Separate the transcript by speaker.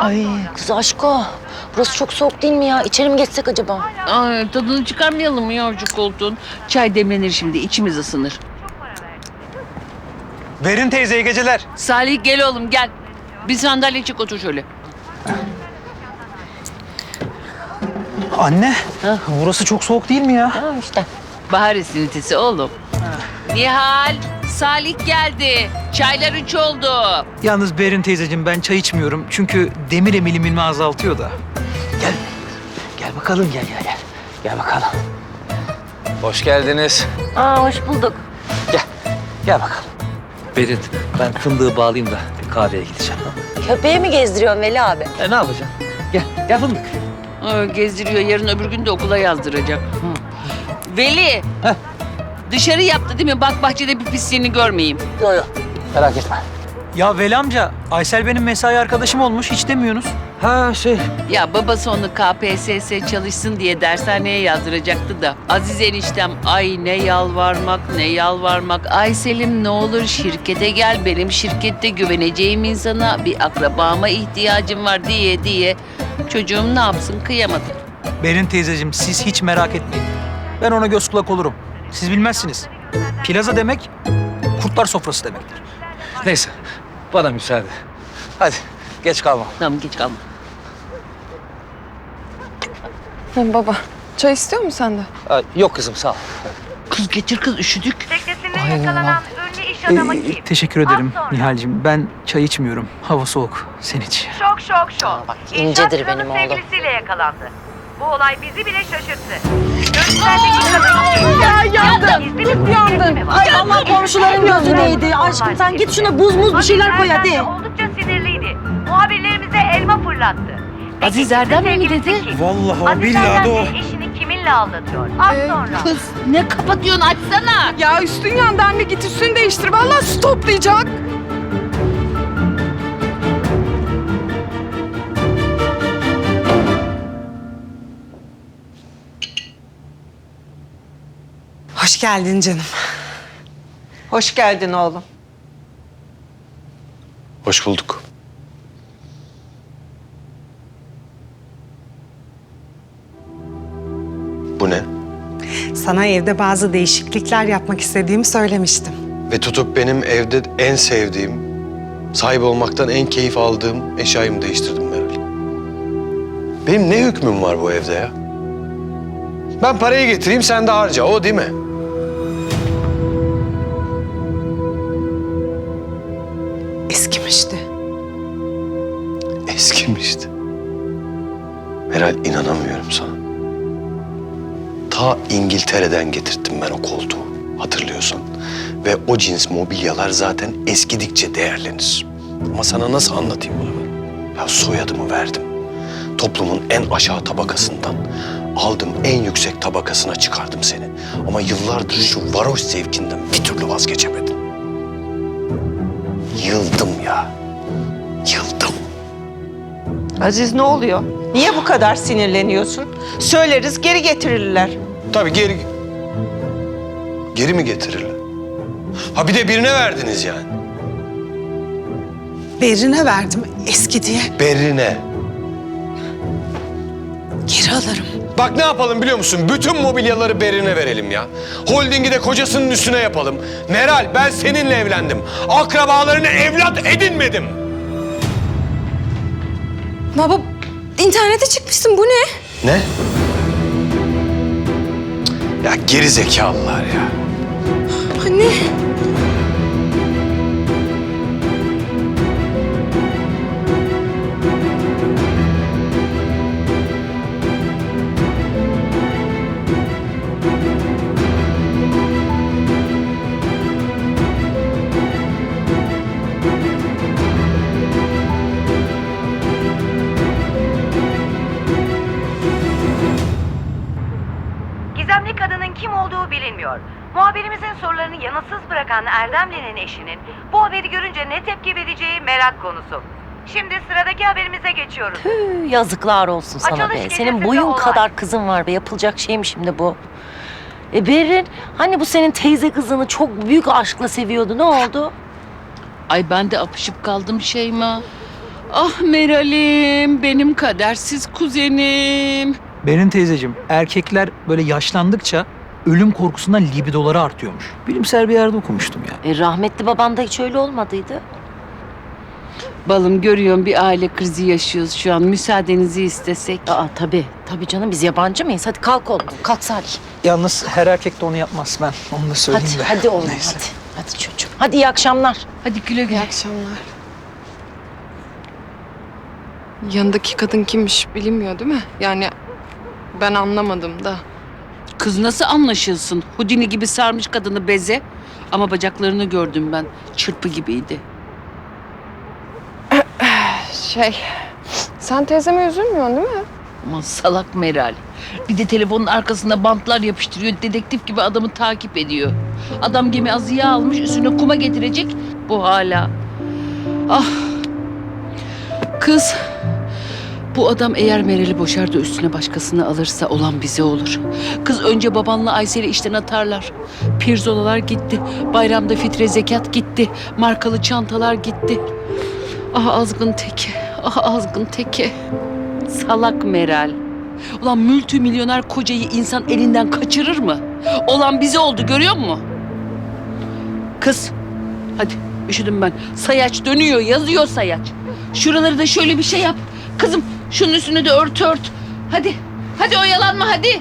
Speaker 1: Ay kız aşko. Burası çok soğuk değil mi ya? İçeri mi geçsek acaba?
Speaker 2: Ay, tadını çıkarmayalım mı yavrucuk koltuğun? Çay demlenir şimdi, içimiz ısınır.
Speaker 3: Verin teyze iyi geceler.
Speaker 2: Salih gel oğlum gel. Bir sandalye çık otur şöyle.
Speaker 3: Anne,
Speaker 1: Ha?
Speaker 3: burası çok soğuk değil mi ya?
Speaker 1: Ha işte.
Speaker 2: Bahar esintisi oğlum. Nihal, Salih geldi. Çaylar üç oldu.
Speaker 3: Yalnız Berin teyzeciğim ben çay içmiyorum. Çünkü demir emilimimi azaltıyor da. Gel, gel bakalım gel gel gel. Gel bakalım. Hoş geldiniz.
Speaker 1: Aa hoş bulduk.
Speaker 3: Gel, gel bakalım. Berin, ben fındığı bağlayayım da bir kahveye gideceğim.
Speaker 1: Köpeği mi gezdiriyorsun Veli abi?
Speaker 3: E ne yapacaksın? Gel, gel fındık.
Speaker 2: Ay, gezdiriyor, yarın öbür gün de okula yazdıracak. Veli,
Speaker 3: Heh.
Speaker 2: Dışarı yaptı değil mi? Bak bahçede bir pisliğini görmeyeyim.
Speaker 1: Yok yok.
Speaker 3: Merak etme. Ya Veli amca, Aysel benim mesai arkadaşım olmuş. Hiç demiyorsunuz. Ha şey,
Speaker 2: Ya babası onu KPSS çalışsın diye dershaneye yazdıracaktı da. Aziz eniştem ay ne yalvarmak ne yalvarmak. Ay Selim ne olur şirkete gel benim şirkette güveneceğim insana bir akrabama ihtiyacım var diye diye. Çocuğum ne yapsın kıyamadı.
Speaker 3: Berin teyzeciğim siz hiç merak etmeyin. Ben ona göz kulak olurum. Siz bilmezsiniz. Plaza demek kurtlar sofrası demektir. Neyse bana müsaade. Hadi geç kalma.
Speaker 2: Tamam geç kalma.
Speaker 4: Baba, çay istiyor musun sen de?
Speaker 3: yok kızım sağ ol.
Speaker 2: Kız getir kız üşüdük.
Speaker 5: Teknesinde yakalanan ünlü iş adamı kim?
Speaker 3: Ee, teşekkür ederim. Nihal'cim. Ben çay içmiyorum. Hava soğuk. Sen iç.
Speaker 5: Şok şok şok.
Speaker 1: bak,
Speaker 5: İnşaat
Speaker 1: incedir benim oğlum.
Speaker 5: sevgilisiyle yakalandı. Bu olay bizi bile şaşırttı. Kadın
Speaker 4: Ya yandım.
Speaker 5: Gizli bir projesi mi var?
Speaker 1: Ay Allah komşuların gözü değdi. Aşkım sen git şuna buz muz bir şeyler koy hadi.
Speaker 5: Aziz Erdem de oldukça sinirliydi. Muhabirlerimize elma fırlattı. Peki,
Speaker 2: Aziz Erdem mi
Speaker 5: sevgilisi
Speaker 2: dedi?
Speaker 5: kim?
Speaker 3: Vallahi
Speaker 5: Aziz Erdem de eşini kiminle aldatıyor? Az
Speaker 4: Ee,
Speaker 5: sonra.
Speaker 2: Kız ne kapatıyorsun açsana.
Speaker 4: Ya üstün yandı anne git üstünü değiştir. Vallahi su toplayacak.
Speaker 6: Hoş geldin canım.
Speaker 7: Hoş geldin oğlum.
Speaker 8: Hoş bulduk. Bu ne?
Speaker 6: Sana evde bazı değişiklikler yapmak istediğimi söylemiştim.
Speaker 8: Ve tutup benim evde en sevdiğim, sahip olmaktan en keyif aldığım eşyayı mı değiştirdim Meral? Benim ne hükmüm var bu evde ya? Ben parayı getireyim sen de harca, o değil mi?
Speaker 6: Eskimişti.
Speaker 8: Eskimişti. Meral inanamıyorum sana. Ta İngiltere'den getirttim ben o koltuğu hatırlıyorsan. Ve o cins mobilyalar zaten eskidikçe değerlenir. Ama sana nasıl anlatayım bunu ben? Ya soyadımı verdim. Toplumun en aşağı tabakasından aldım en yüksek tabakasına çıkardım seni. Ama yıllardır şu varoş zevkinden bir türlü vazgeçemedin. Yıldım ya. Yıldım.
Speaker 7: Aziz ne oluyor? Niye bu kadar sinirleniyorsun? Söyleriz geri getirirler.
Speaker 8: Tabii geri... Geri mi getirirler? Ha bir de birine verdiniz yani.
Speaker 6: Berrin'e verdim eski diye.
Speaker 8: Berrine.
Speaker 6: Geri alırım.
Speaker 8: Bak ne yapalım biliyor musun? Bütün mobilyaları Berrine verelim ya. Holdingi de kocasının üstüne yapalım. Meral ben seninle evlendim. Akrabalarını evlat edinmedim.
Speaker 4: Baba, internete çıkmışsın bu ne?
Speaker 8: Ne? Ya geri zekalılar ya.
Speaker 5: Gizemli kadının kim olduğu bilinmiyor. Muhabirimizin sorularını yanıtsız bırakan Erdemli'nin eşinin bu haberi görünce ne tepki vereceği merak konusu. Şimdi sıradaki haberimize geçiyoruz.
Speaker 1: Tüh, Yazıklar olsun sana
Speaker 5: Açılış
Speaker 1: be.
Speaker 5: gecesinde
Speaker 1: Senin boyun
Speaker 5: olay.
Speaker 1: kadar kızın var be. Yapılacak şey mi şimdi bu? E Berin, hani bu senin teyze kızını çok büyük aşkla seviyordu. Ne oldu?
Speaker 2: Ay ben de apışıp kaldım Şeyma. Ah Meral'im, benim kadersiz kuzenim.
Speaker 3: Berin teyzeciğim, erkekler böyle yaşlandıkça ölüm korkusundan libidoları artıyormuş. Bilimsel bir yerde okumuştum ya.
Speaker 1: E, rahmetli baban da hiç öyle olmadıydı.
Speaker 2: Balım görüyorum bir aile krizi yaşıyoruz şu an. Müsaadenizi istesek.
Speaker 1: Aa tabii. Tabii canım biz yabancı mıyız? Hadi kalk oğlum. Kalk Salih.
Speaker 3: Yalnız her erkek de onu yapmaz ben. Onu da
Speaker 1: Hadi,
Speaker 3: söyleyeyim de.
Speaker 1: hadi oğlum
Speaker 3: Neyse.
Speaker 1: hadi. Hadi çocuğum. Hadi iyi akşamlar.
Speaker 2: Hadi güle güle.
Speaker 4: akşamlar. Yanındaki kadın kimmiş bilinmiyor değil mi? Yani ben anlamadım da.
Speaker 2: Kız nasıl anlaşılsın? Hudini gibi sarmış kadını beze. Ama bacaklarını gördüm ben. Çırpı gibiydi.
Speaker 4: Şey, sen teyzeme üzülmüyorsun değil mi?
Speaker 2: Aman salak Meral. Bir de telefonun arkasında bantlar yapıştırıyor. Dedektif gibi adamı takip ediyor. Adam gemi azıya almış üstüne kuma getirecek. Bu hala. Ah. Kız. Bu adam eğer Meral'i boşar da üstüne başkasını alırsa olan bize olur. Kız önce babanla Aysel'i işten atarlar. Pirzolalar gitti. Bayramda fitre zekat gitti. Markalı çantalar gitti. Ah azgın teki. Ah azgın teki. Salak Meral. Ulan multimilyoner kocayı insan elinden kaçırır mı? Olan bize oldu görüyor musun? Kız hadi üşüdüm ben. Sayaç dönüyor yazıyor sayaç. Şuraları da şöyle bir şey yap. Kızım şunun üstünü de ört ört. Hadi hadi oyalanma hadi.